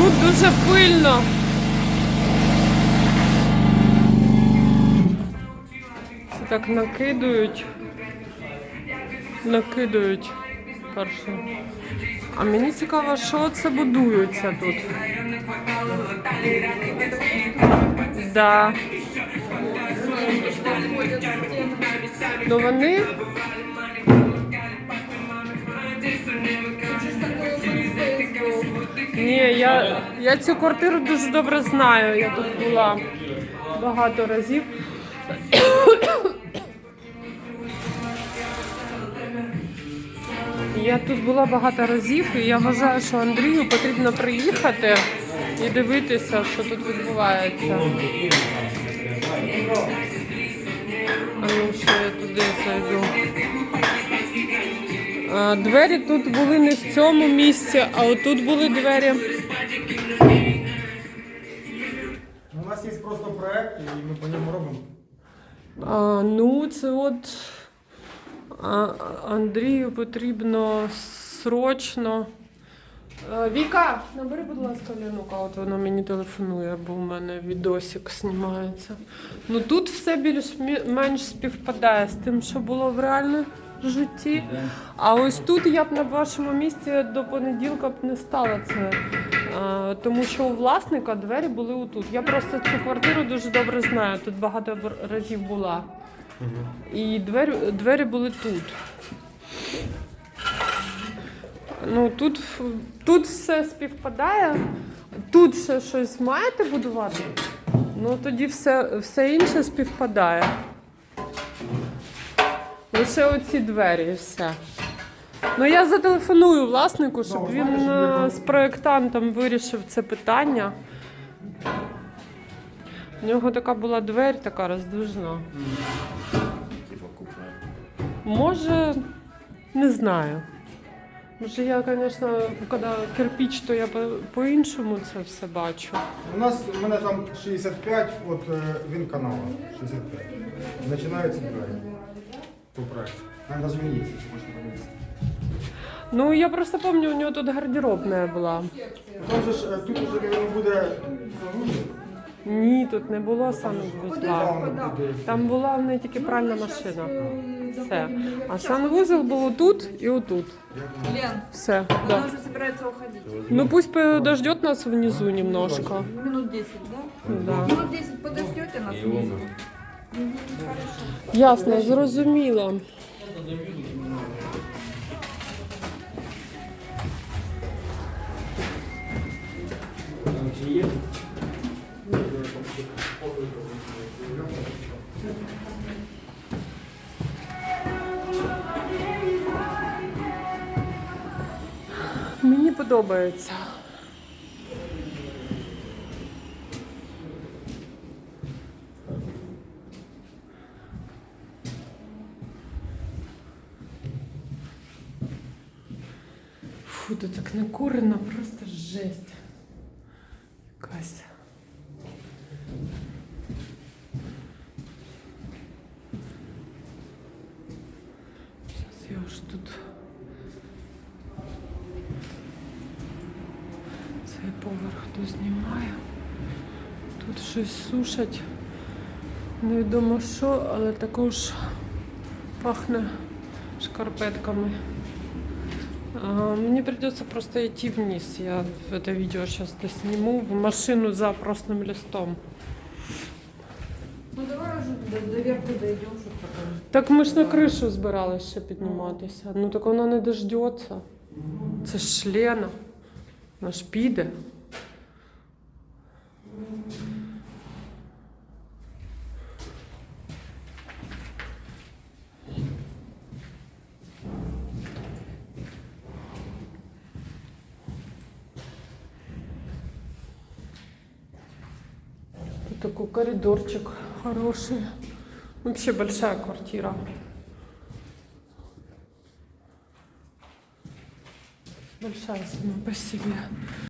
Тут дуже пильно. Це так накидують. Накидують перше. А мені цікаво, що це будується тут. Да. Ну вони. Я, я цю квартиру дуже добре знаю. Я тут була багато разів. Я тут була багато разів, і я вважаю, що Андрію потрібно приїхати і дивитися, що тут відбувається. Двері тут були не в цьому місці, а отут були двері. У нас є просто проект, і ми по ньому робимо. А, ну, це от а, Андрію потрібно срочно. А, Віка, набери, будь ласка, Ленука, от вона мені телефонує, бо у мене відосик знімається. Ну тут все більш-менш співпадає з тим, що було в житті. А ось тут я б на вашому місці до понеділка б не стала це. А, тому що у власника двері були отут. Я просто цю квартиру дуже добре знаю. Тут багато разів була. І двері, двері були тут. Ну, тут, тут все співпадає. Тут ще щось маєте будувати, ну тоді все, все інше співпадає. Лише оці двері і все. Ну я зателефоную власнику, щоб Добре, він е, з проєктантом вирішив це питання. У нього така була двері, така роздвижна. Може, не знаю. Може, я, звісно, коли кирпіч, то я по- по-іншому це все бачу. У нас у мене там 65, от е, він канала 65. Починаються двері. По проекту. Там навіть він є, якщо можна подивитися. Ну, я просто пам'ятаю, у нього тут гардеробна була. Там же ж е, тут уже він буде загружений. Ні, тут не було Там санвузла. буде- Там була в неї тільки пральна машина. Все. А санвузол був отут і отут. Лен, Все. она Да. уже собирается уходить. Ну пусть подождет нас внизу немножко. Минут 10, да? Да. Минут 10 подождете нас внизу? Ясно, зрозуміло. Мені подобається. Фу, тут так накурено, просто жесть. Якась. Зараз я ж тут. Цей поверх дознімаю. Тут щось сушать. Невідомо що, але також пахне шкарпетками. А, Мне придется просто идти вниз. Я это видео сейчас досниму в машину за простым листом. Ну давай уже до, до верху дойдем, чтобы потом. Так ми ж на кришу збиралися ще підніматися. Ну так вона не дождеться. Це ж члена. Вона ж піде. Такой коридорчик хороший. Вообще большая квартира. Большая сама по себе.